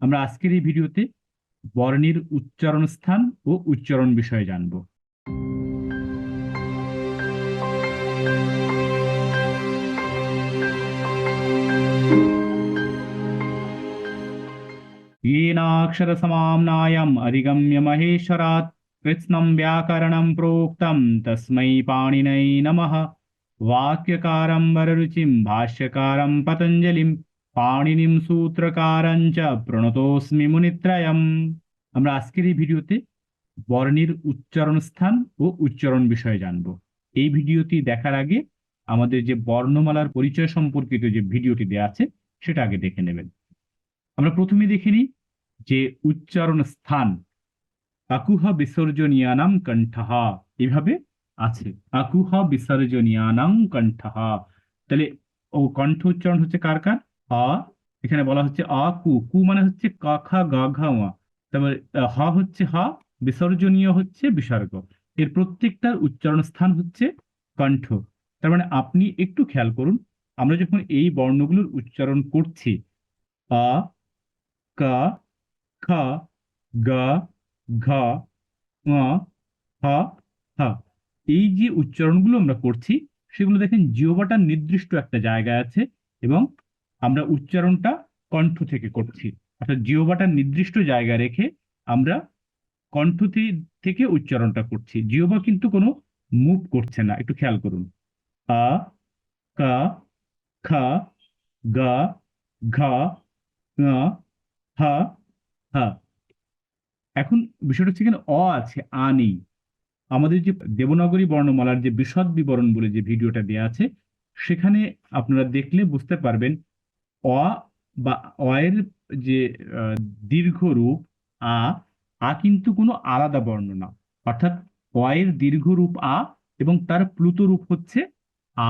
আমরা আজকের এই ভিডিওতে বর্ণের উচ্চারণ স্থান ও উচ্চারণ বিষয়ে জানব येनाक्षरसमाम्नायम् अधिगम्य महेश्वरात् कृत्स्नं व्याकरणं प्रोक्तं तस्मै पाणिनै नमः वाक्यकारं वररुचिं भाष्यकारं पतञ्जलिं পাণিনিম সূত্রকারঞ্চ প্রণতোস্মি মুনিত্রয়ম আমরা আজকের এই ভিডিওতে বর্ণের উচ্চারণ স্থান ও উচ্চারণ বিষয়ে জানব। এই ভিডিওটি দেখার আগে আমাদের যে বর্ণমালার পরিচয় সম্পর্কিত যে ভিডিওটি দেওয়া আছে, সেটা আগে দেখে নেবেন। আমরা প্রথমে দেখে নিই যে উচ্চারণ স্থান আকুহ বিসর্জনীয়ানাম কণ্ঠহা এভাবে আছে। আকুহ বিসর্জনীয়ানাম কণ্ঠহা তাহলে ও কণ্ঠ উচ্চারণ হচ্ছে কার কার? আ এখানে বলা হচ্ছে আ কু। কু মানে হচ্ছে কা খা গা ঘা ওয়া। তারপরে আহ, হা হচ্ছে হা বিসর্জনীয় হচ্ছে বিসর্গ। এর প্রত্যেকটার উচ্চারণ স্থান হচ্ছে কণ্ঠ। তার মানে আপনি একটু খেয়াল করুন আমরা যখন এই বর্ণগুলোর উচ্চারণ করছি আ কা খা গা ঘা হা হা এই যে উচ্চারণগুলো আমরা করছি সেগুলো দেখেন জিওবাটার নির্দিষ্ট একটা জায়গায় আছে এবং আমরা উচ্চারণটা কণ্ঠ থেকে করছি। অর্থাৎ জিওবাটার নির্দিষ্ট জায়গা রেখে আমরা কণ্ঠ থেকে উচ্চারণটা করছি। জিওবা কিন্তু কোনো মুভ করছে না, একটু খেয়াল করুন। আ, কা, খা, গা, ঘা হা হা। এখন বিষয়টা হচ্ছে এখানে অ আছে, আ আমাদের যে দেবনাগরী বর্ণমালার যে বিশদ বিবরণ বলে যে ভিডিওটা দেওয়া আছে, সেখানে আপনারা দেখলে বুঝতে পারবেন অ বা অয়ের যে আহ, দীর্ঘ রূপ আ আ কিন্তু কোনো আলাদা বর্ণ না। অর্থাৎ অয়ের দীর্ঘ রূপ আ এবং তার প্লুত রূপ হচ্ছে আ।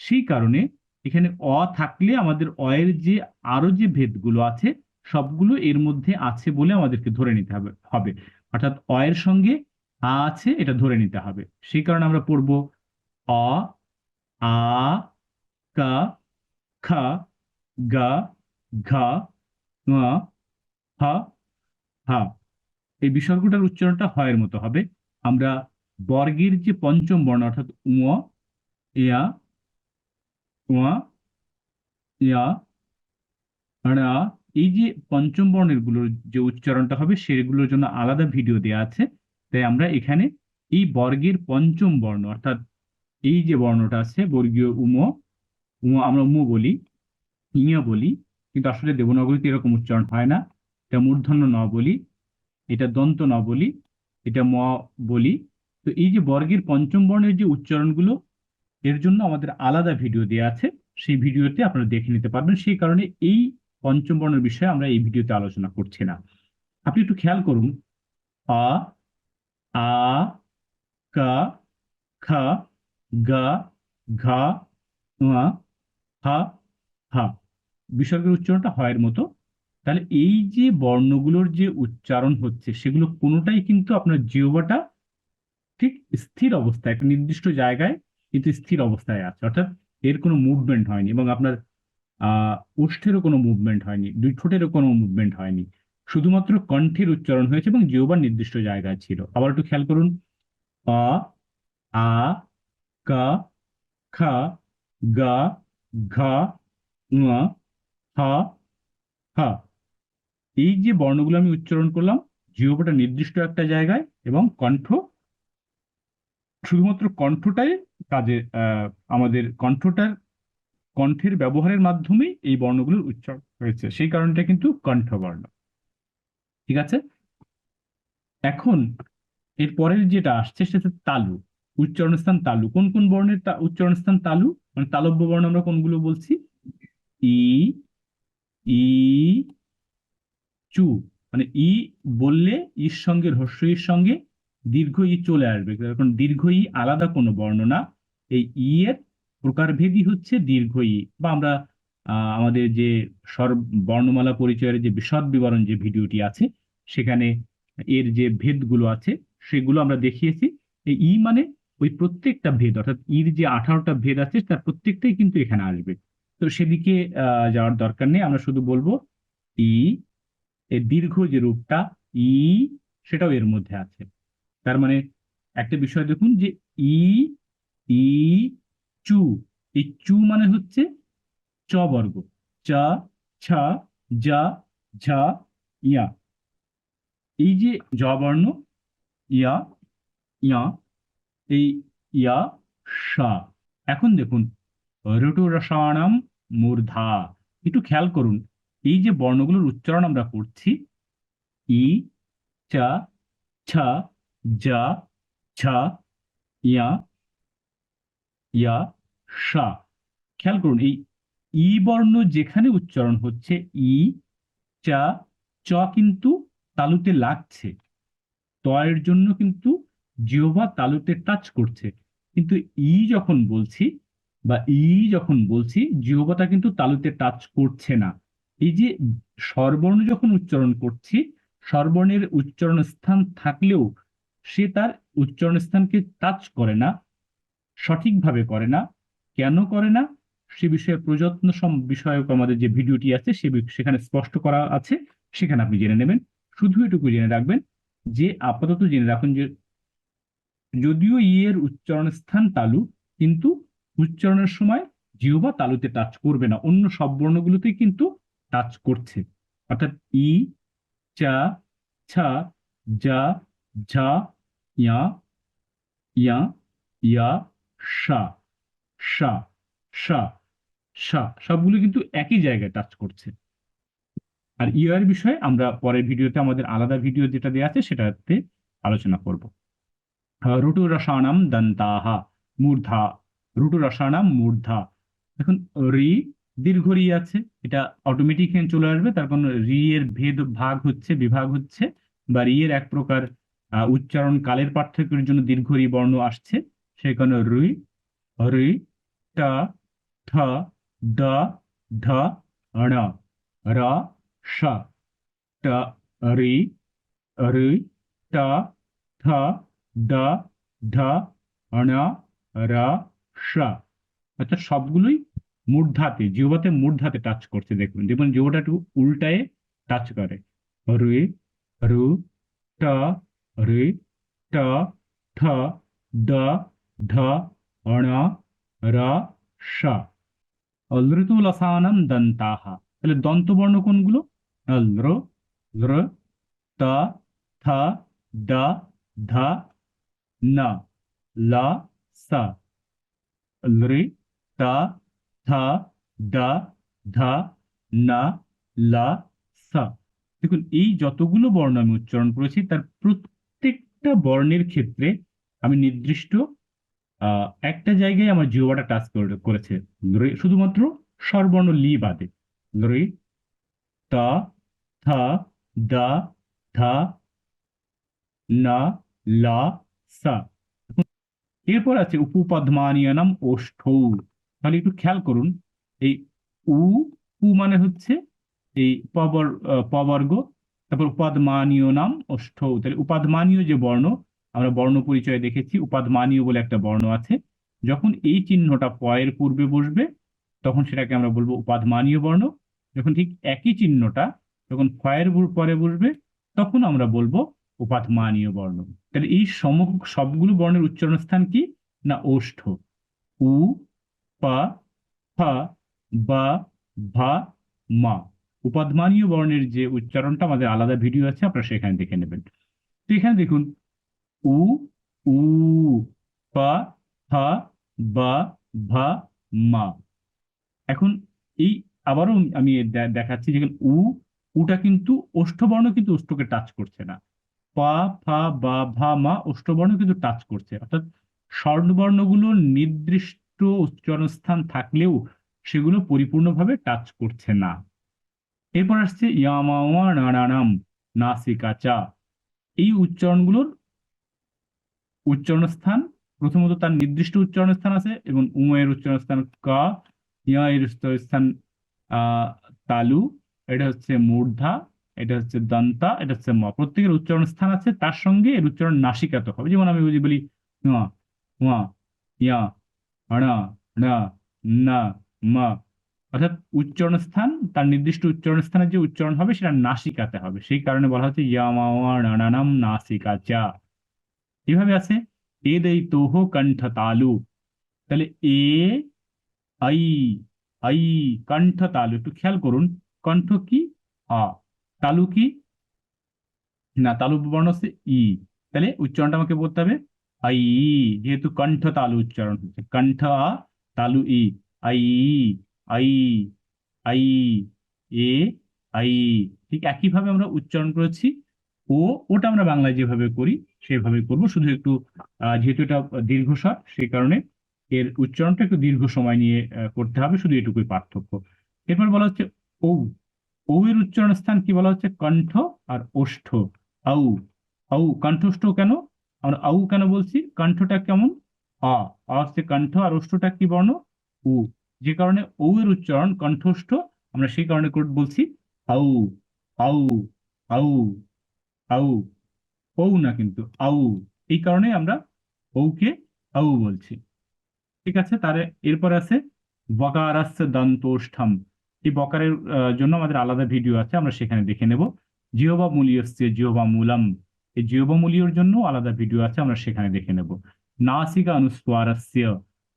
সেই কারণে এখানে অ থাকলে আমাদের অয়ের যে আরও যে ভেদগুলো আছে সবগুলো এর মধ্যে আছে বলে আমাদেরকে ধরে নিতে হবে হবে। অর্থাৎ অয়ের সঙ্গে আ আছে এটা ধরে নিতে হবে। সেই কারণে আমরা পড়ব অ আ কা খা গা, ঘা, ঙা, হা হা। এই বিসর্গটার উচ্চারণটা হয়ের মতো হবে। আমরা বর্গের যে পঞ্চম বর্ণ, অর্থাৎ উম ইয়া উয়া ইয়া রা এই যে পঞ্চম বর্ণেরগুলোর যে উচ্চারণটা হবে, সেগুলোর জন্য আলাদা ভিডিও দেওয়া আছে। তাই আমরা এখানে এই বর্গের পঞ্চম বর্ণ, অর্থাৎ এই যে বর্ণটা আছে, বর্গীয় উম উম আমরা উম বলি। ইয়া বলি, কিন্তু আসলে দেবনাগরীতে এরকম উচ্চারণ হয় না। এটা মূর্ধন্য ন বলি, এটা দন্ত ন বলি, এটা ম বলি। তো এই যে বর্গের পঞ্চম বর্ণের যে উচ্চারণগুলো, এর জন্য আমাদের আলাদা ভিডিও দেওয়া আছে। সেই ভিডিওতে আপনারা দেখে নিতে পারবেন। সেই কারণে এই পঞ্চম বর্ণের বিষয়ে আমরা এই ভিডিওতে আলোচনা করছি না। আপনি একটু খেয়াল করুন। আ আ, কা, খা, গা, ঘা হা হা বিসর্গের উচ্চারণটা হয়ের মতো। তাহলে এই যে বর্ণগুলোর যে উচ্চারণ হচ্ছে, সেগুলো কোনোটাই কিন্তু আপনার জিহ্বাটা ঠিক স্থির অবস্থায়, একটা নির্দিষ্ট জায়গায় কিন্তু স্থির অবস্থায় আছে। অর্থাৎ এর কোনো মুভমেন্ট হয়নি এবং আপনার ওষ্ঠেরও কোনো মুভমেন্ট হয়নি, দুই ঠোঁটেরও কোনো মুভমেন্ট হয়নি। শুধুমাত্র কণ্ঠের উচ্চারণ হয়েছে এবং জিহ্বার নির্দিষ্ট জায়গায় ছিল। আবার একটু খেয়াল করুন। আ আ, কা, খা, গা, ঘা হা হা এই যে বর্ণগুলো আমি উচ্চারণ করলাম, জিহ্বাটা নির্দিষ্ট একটা জায়গায় এবং কণ্ঠ, শুধুমাত্র কণ্ঠটাই কাজে আমাদের কণ্ঠটার, কণ্ঠের ব্যবহারের মাধ্যমেই এই বর্ণগুলোর উচ্চারণ হয়েছে। সেই কারণটা কিন্তু কণ্ঠবর্ণ। ঠিক আছে? এখন, এর পরের যেটা আসছে সেটা তালু। উচ্চারণ স্থান তালু। কোন কোন বর্ণের উচ্চারণ স্থান তালু? মানে তালব্য বর্ণ আমরা কোনগুলো বলছি? ই ই, চু। মানে ই বললে ইর সঙ্গে হ্রস্ব ইর সঙ্গে দীর্ঘ ই চলে আসবে। কারণ দীর্ঘ ই আলাদা কোনো বর্ণ না এই ই এর প্রকারভেদই হচ্ছে দীর্ঘ ই। বা আমরা আমাদের যে স্বর বর্ণমালা পরিচয়ের যে বিশদ বিবরণ যে ভিডিওটি আছে, সেখানে এর যে ভেদগুলো আছে, সেগুলো আমরা দেখিয়েছি। এই ই মানে ওই প্রত্যেকটা ভেদ। অর্থাৎ ইর যে আঠারোটা ভেদ আছে, তার প্রত্যেকটাই কিন্তু এখানে আসবে। তো সেদিকে যাওয়ার দরকার নেই। আমরা শুধু বলব, ই এর দীর্ঘ যে রূপটা, ই, সেটাও এর মধ্যে আছে। তার মানে একটা বিষয় দেখুন যে, ই ই, চু, এই চু মানে হচ্ছে চ বর্গ। চ ছ যা ঝা, ইয়া। এই যে জ বর্ণ, ইয়া ইয়া, এই ইয়া, সা। এখন দেখুন রসায়নম মূর্ধা, একটু খেয়াল করুন, এই যে বর্ণগুলোর উচ্চারণ আমরা করছি ই, চা, ছ যা ছ ইয়া ইয়া সা খেয়াল করুন, এই ই বর্ণ যেখানে উচ্চারণ হচ্ছে, ই, চা, চ কিন্তু তালুতে লাগছে তয়ের জন্য কিন্তু জিহ্বা তালুতে টাচ করছে। কিন্তু ই যখন বলছি বা ই যখন বলছি জিহ্বাটা কিন্তু তালুতে টাচ করছে না। এই যে স্বরবর্ণ যখন উচ্চারণ করছি, স্বরবর্ণের উচ্চারণ স্থান থাকলেও সে তার উচ্চারণ স্থানকে টাচ করে না, সঠিকভাবে করে না। কেন করে না? সে বিষয়ে প্রযত্ন বিষয়ক আমাদের যে ভিডিওটি আছে, সে সেখানে স্পষ্ট করা আছে। সেখানে আপনি জেনে নেবেন। শুধু এটুকু জেনে রাখবেন যে আপাতত জেনে রাখুন যে যদিও ই এর উচ্চারণ স্থান তালু, কিন্তু উচ্চারণের সময় জিহ্বা তালুতে টাচ করবে না। অন্য সব বর্ণগুলোতেই কিন্তু টাচ করছে। অর্থাৎ ই, চা, ছা, যা, ঝা, ইয়া ইয়া ইয়া সা সা সা সা সবগুলো কিন্তু একই জায়গায় টাচ করছে। আর ইয়ার বিষয়ে আমরা পরের ভিডিওতে আমাদের আলাদা ভিডিও যেটা দেওয়া আছে সেটাতে আলোচনা করব। রুটু রসায়নম দন্তাহা, মূর্ধা রুটু রসায়নম মূর্ধা। এখন রি দীর্ঘ রি আছে, এটা অটোমেটিক চলে আসবে, তার কারণ রি এর ভেদ ভাগ হচ্ছে, বিভাগ হচ্ছে, বা রি এর এক প্রকার উচ্চারণ কালের পার্থক্যের জন্য দীর্ঘ রি বর্ণ আসছে, সেই কারণে রুই, রি, টা ঠ ড ঢ ণ, র, স, ট, রি রি, ট ঠ ড ঢ ণ, র অর্থাৎ সবগুলোই মূর্ধাতে, জিহ্বাতে মূর্ধাতে টাচ করছে দেখবেন দেখুন জিহ্বাটা একটু উল্টায়ে টাচ করে। রুই রু, ট, রি, ট ঠ ড ঢ ণ, র স লৃতু লসানম দন্তাহা। তাহলে দন্তবর্ণ কোনগুলো? ল র, ত, থ, দ, ধ, ন, ল, স। লৃ ত থ দ ধ, ন, ল, স। দেখুন, এই যতগুলো বর্ণ আমি উচ্চারণ করেছি, তার প্রত্যেকটা বর্ণের ক্ষেত্রে আমি নির্দিষ্ট একটা জায়গায় আমার জিহ্বাটা টাচ করেছে। শুধুমাত্র স্বরবর্ণ লি বাদে। লৃ ত থ দ ধ, ন, ল, স। এরপর আছে উপপদ্মানিয়নম ওষ্ঠৌ। তাহলে একটু খেয়াল করুন, এই উ উ মানে হচ্ছে এই পবর পবর্গ, তারপর উপাদমানীয় নাম ওষ্ঠৌ। তাহলে উপাদমানীয় যে বর্ণ, আমরা বর্ণ পরিচয় দেখেছি, উপাদমানীয় বলে একটা বর্ণ আছে। যখন এই চিহ্নটা পয়ের পূর্বে বসবে, তখন সেটাকে আমরা বলব উপাদমানীয় বর্ণ। যখন ঠিক একই চিহ্নটা যখন ফয়ের পরে বসবে, তখন আমরা বলব উপাদমানীয় বর্ণ। তাহলে এই সম সবগুলো বর্ণের উচ্চারণ স্থান কি? না, ওষ্ঠ। উ, পা, ফ, বা, ভা, মা। উপাদমানীয় বর্ণের যে উচ্চারণটা, আমাদের আলাদা ভিডিও আছে, আপনারা সেখানে দেখে নেবেন। তো এখানে দেখুন, উ উ, পা, ফা, বা, ভা, মা। এখন এই আবারও আমি দেখাচ্ছি যেখানে উ, উটা কিন্তু ওষ্ঠবর্ণ কিন্তু ওষ্ঠকে টাচ করছে না। পা, ফা, বা, ভা, মা ওষ্ঠবর্ণ কিন্তু টাচ করছে। অর্থাৎ স্বর্ণবর্ণগুলোর নির্দিষ্ট উচ্চারণ স্থান থাকলেও সেগুলো পরিপূর্ণভাবে টাচ করছে না। এরপর আসছে ইয়ামাওয়া নানানাম নাসিকা চা। এই উচ্চারণগুলোর উচ্চারণ স্থান প্রথমত তার নির্দিষ্ট উচ্চারণ স্থান আছে এবং উ এর উচ্চারণ স্থান ক, ইয়া এর আহ তালু, এটা হচ্ছে মূর্ধা। এটা হচ্ছে দন্তা, এটা হচ্ছে ম। প্রত্যেকের উচ্চারণ স্থান আছে, তার সঙ্গে এর উচ্চারণ নাসিকাত হবে। যেমন আমি যদি বলি অর্থাৎ উচ্চারণ স্থান, তার নির্দিষ্ট উচ্চারণ স্থানের যে উচ্চারণ হবে, সেটা নাসিকাতে হবে। সেই কারণে বলা হচ্ছে নাসিকা, চা। কীভাবে আছে? এ দেই তোহ কণ্ঠ তালু। তাহলে এ, আই আই, কণ্ঠ তালু। একটু খেয়াল করুন, কণ্ঠ কি? আ। তালু কি? না, তালু বর্ণ হচ্ছে ই। তাহলে উচ্চারণটা আমাকে বলতে হবে। আই যেহেতু কণ্ঠ তালু উচ্চারণ হচ্ছে। কণ্ঠ আ তালু ই। আই আই আই, এ, আই। ঠিক একইভাবে আমরা উচ্চারণ করেছি। ও, ওটা আমরা বাংলায় যেভাবে করি, সেভাবে করব। শুধু একটু যেহেতু এটা দীর্ঘ দীর্ঘস্বর সেই কারণে এর উচ্চারণটা একটু দীর্ঘ সময় নিয়ে করতে হবে। শুধু এটুকুই পার্থক্য। এরপর বলা হচ্ছে ঔ। এর উচ্চারণ স্থান কি বলা হচ্ছে? কণ্ঠ আর ওষ্ঠ। আউ। আউ কণ্ঠস্থ কেন? আমরা আউ কেন বলছি? কণ্ঠটা কেমন? আ। আ কণ্ঠ আর ওষ্ঠটা কি বর্ণ? উ। যে কারণে ঔ উচ্চারণ কণ্ঠস্থ আমরা সেই কারণে করে বলছি আউ। আউ। আউ। আউ। ঔ না কিন্তু, আউ। এই কারণে আমরা ঔকে আউ বলছি। ঠিক আছে তার এরপর আছে বকারাস্য দন্তোষ্ঠম। এই বকারের জন্য আমাদের আলাদা ভিডিও আছে, আমরা সেখানে দেখে নেব। জিওবা মূলিয়স্য জিওবা মূলম। এই জিওবা মূলিয়র জন্য আলাদা ভিডিও আছে, আমরা সেখানে দেখে নেব। নাসিকা অনুস্বারস্য,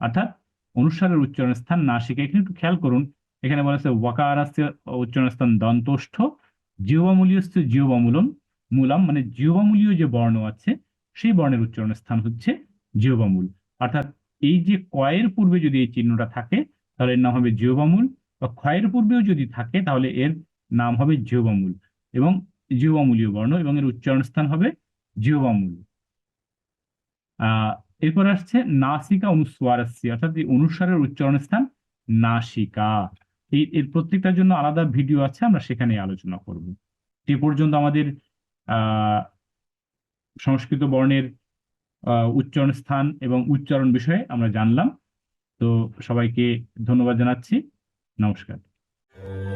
অর্থাৎ অনুসারের উচ্চারণ স্থান নাসিকা। এখানে একটু খেয়াল করুন, এখানে বলা আছে ওয়াকারাস্য, উচ্চারণ স্থান দন্তষ্ঠ। জিওবা দন্তোষ্ঠ জিওবামূলীয়স্য জিওবামূলম মূলম মানে জিওবামূলীয় যে বর্ণ আছে, সেই বর্ণের উচ্চারণ স্থান হচ্ছে জিওবামূল অর্থাৎ এই যে কয়ের পূর্বে যদি এই চিহ্নটা থাকে, তাহলে এর নাম হবে জিওবামূল বা ক্ষয়ের পূর্বেও যদি থাকে, তাহলে এর নাম হবে জিওবামূল এবং জিওবামূলীয় বর্ণ এবং এর উচ্চারণ স্থান হবে জিওবামূল আহ এরপর আসছে নাসিকা অনুস্বারস্য, অর্থাৎ এই অনুস্বারের উচ্চারণ স্থান নাসিকা। এই, এর প্রত্যেকটার জন্য আলাদা ভিডিও আছে, আমরা সেখানে আলোচনা করব। এ পর্যন্ত আমাদের সংস্কৃত বর্ণের উচ্চারণ স্থান এবং উচ্চারণ বিষয়ে আমরা জানলাম। তো সবাইকে ধন্যবাদ জানাচ্ছি। não chegar. Eh,